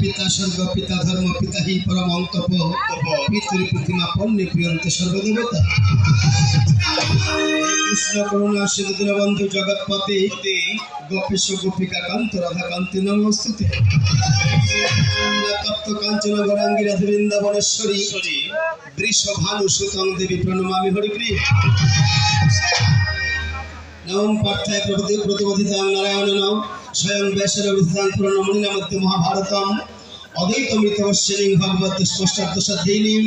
পিতা স্বর্গ, পিতা ধর্ম, পিতা হি পরম অন্তপ পিতৃ, প্রতিমা পণ্যে প্রিয়ন্তে সর্বদেবতা। কৃষ্ণ, করুণা সিধু দীনবন্ধু জগৎপতি। গোপেশ, গোপিকা, কান্ত রাধা কান্তি নমস্তুতে কাঞ্চন, গৌরাঙ্গী রাধা বৃন্দাবনেশ্বরী দৃশ্য ভানু, সুতং, দেবী, প্রণমামি, হরিপ্রিয়। নবম পার্থায় প্রতি প্রতিবোধিতাং নারায়ণ নাম। স্বয়ং ব্যাসের পুরনমণি নামত্য মহাভারতম। অদ্বৈতমৃতবশ্যিনীং ভগবত স্পষ্টার্থ সদ্ধীনীম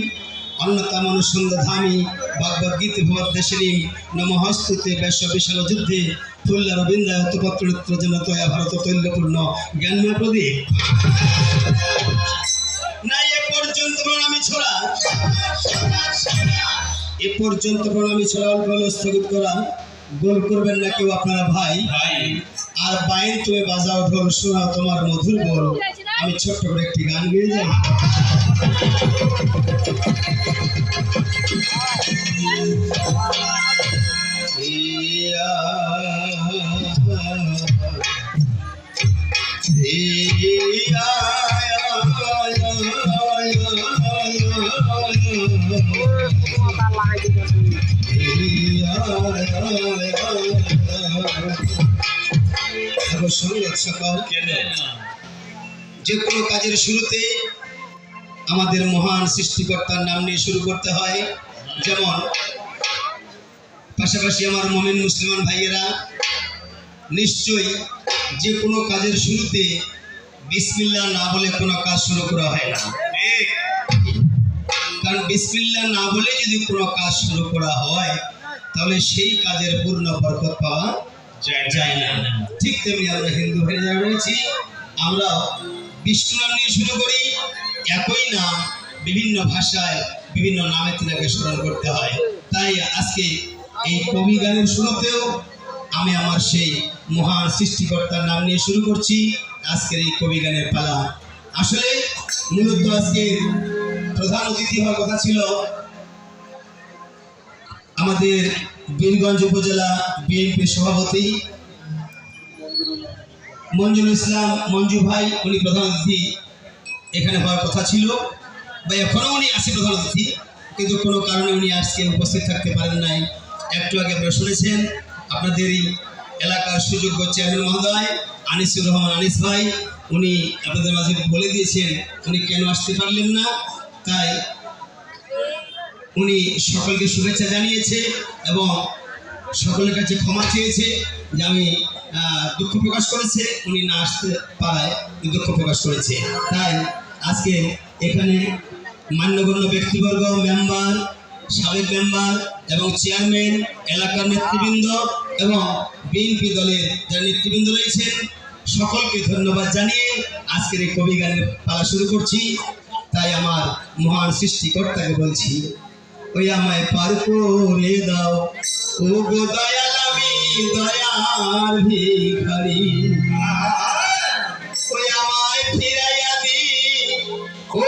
অন্যতম অনুসন্ধানী ভগবদ্গীতে ভগবদ্দেশিনীম নমহস্তুতে ব্যাস বিশাল যুদ্ধে ফুল্ল রবীন্দ্র হতপত্র জন তয়া ভারত তৈল্যপূর্ণ জ্ঞানময় প্রদীপ। না, এ পর্যন্ত প্রণামী ছড়া। এ পর্যন্ত প্রণামী ছড়া, অল্প স্থগিত করা। গোল করবেন না কেউ আপনারা, ভাই। ভাই। আর বাইন তুমি বাজাও ঢোল শোনা তোমার মধুর বল। আমি ছোট্ট করে একটি গান গেয়ে যাই। ইয়া, সকল যে কোনো কাজের শুরুতে আমাদের মহান সৃষ্টিকর্তার নাম নিয়ে শুরু করতে হয়। যেমন পাশাপাশি আমার মমিন মুসলমান ভাইয়েরা নিশ্চয়ই যে কোনো কাজের শুরুতে বিসমিল্লা না বলে কোনো কাজ শুরু করা হয় না। কারণ বিসমিল্লা না বলে যদি কোনো কাজ শুরু করা হয় তাহলে সেই কাজের পূর্ণ বরকত পাওয়া যায় না। ঠিক তেমনি আমরা হিন্দু যারা রয়েছি আমরা বিষ্ণু নাম নিয়ে শুরু করি। একই নাম, বিভিন্ন ভাষায়, বিভিন্ন নামে তিনাকে স্মরণ করতে হয়। তাই আজকে এই কবি গানের শুরুতেও আমি আমার সেই মহান সৃষ্টিকর্তার নাম নিয়ে শুরু করছি। আজকের এই কবি গানের পালা। আসলে মূলত আজকে প্রধান অতিথি হওয়ার কথা ছিল আমাদের বীরগঞ্জ উপজেলা বিএনপি সভাপতি মঞ্জুর ইসলাম মঞ্জু ভাই, উনি প্রধান অতিথি এখানে হওয়ার কথা ছিল। বা এখনও উনি আসে প্রধান অতিথি, কিন্তু কোনো কারণে উনি আজকে উপস্থিত থাকতে পারেন নাই। একটু আগে আপনারা শুনেছেন, আপনাদের এই এলাকার সুযোগ্য চেয়ারম্যান মহোদয়, আনিসুর রহমান আনিস ভাই, উনি আপনাদের মাঝে বলে দিয়েছেন, উনি কেন আসতে পারলেন না? তাই উনি সকলকে শুভেচ্ছা জানিয়েছে এবং সকলের কাছে ক্ষমা চেয়েছে যে আমি দুঃখ প্রকাশ করেছে। উনি না আসতে পারায় দুঃখ প্রকাশ করেছে। তাই আজকে এখানে মান্যগণ্য ব্যক্তিবর্গ, মেম্বার, সাবেক মেম্বার এবং চেয়ারম্যান, এলাকার নেতৃবৃন্দ এবং বিএনপি দলের যারা নেতৃবৃন্দ রয়েছেন, সকলকে ধন্যবাদ জানিয়ে আজকের এই কবি গানের পালা শুরু করছি। তাই আমার মহান সৃষ্টিকর্তাকে বলছি ওই আমায় পার করে দাও। ও গো দয়াল আমি দয়ার ভিখারি। ওই আমায় ফিরাইয়া দি ও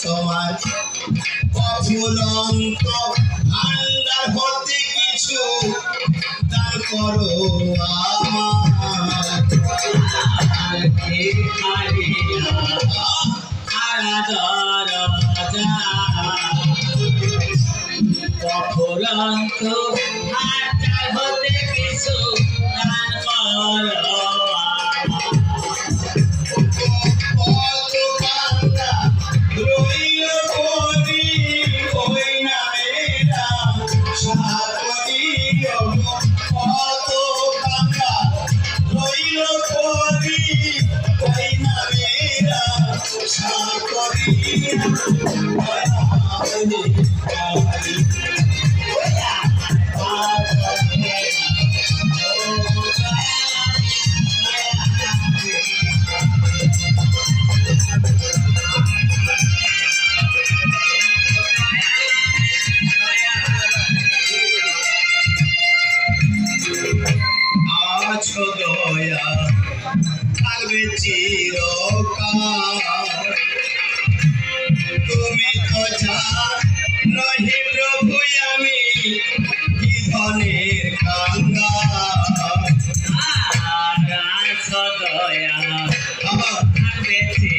তোমার অফুরন্ত ভান্ডার হতে কিছু দান করো আমার ভান্ডার হতে কিছু দান করো আছো দয়া থাকবে চিরকাল। নহি প্রভু আমি কি ধনের কাঙ্গা সদয়া বেঁচে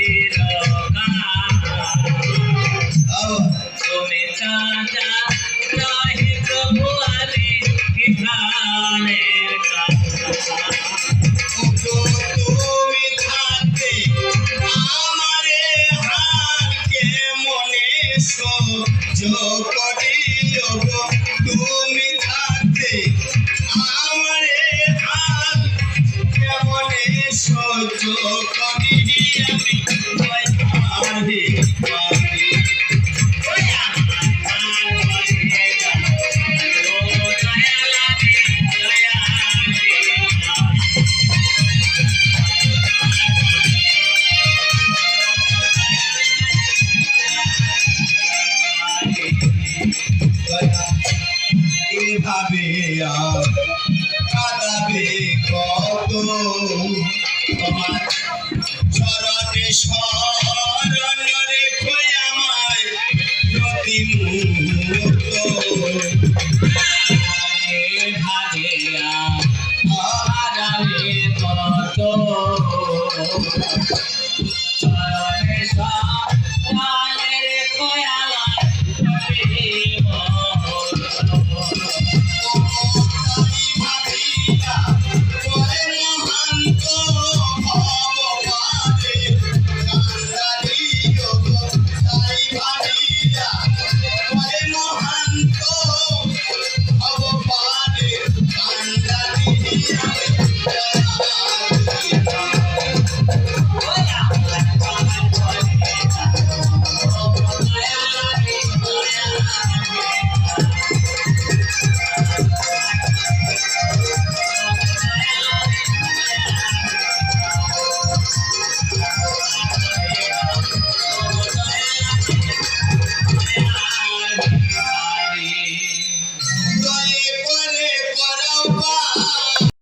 to a party. তোমার চরণে স্মরণ রেখো আমায় প্রতি মুহূর্ত ভাগে তোমার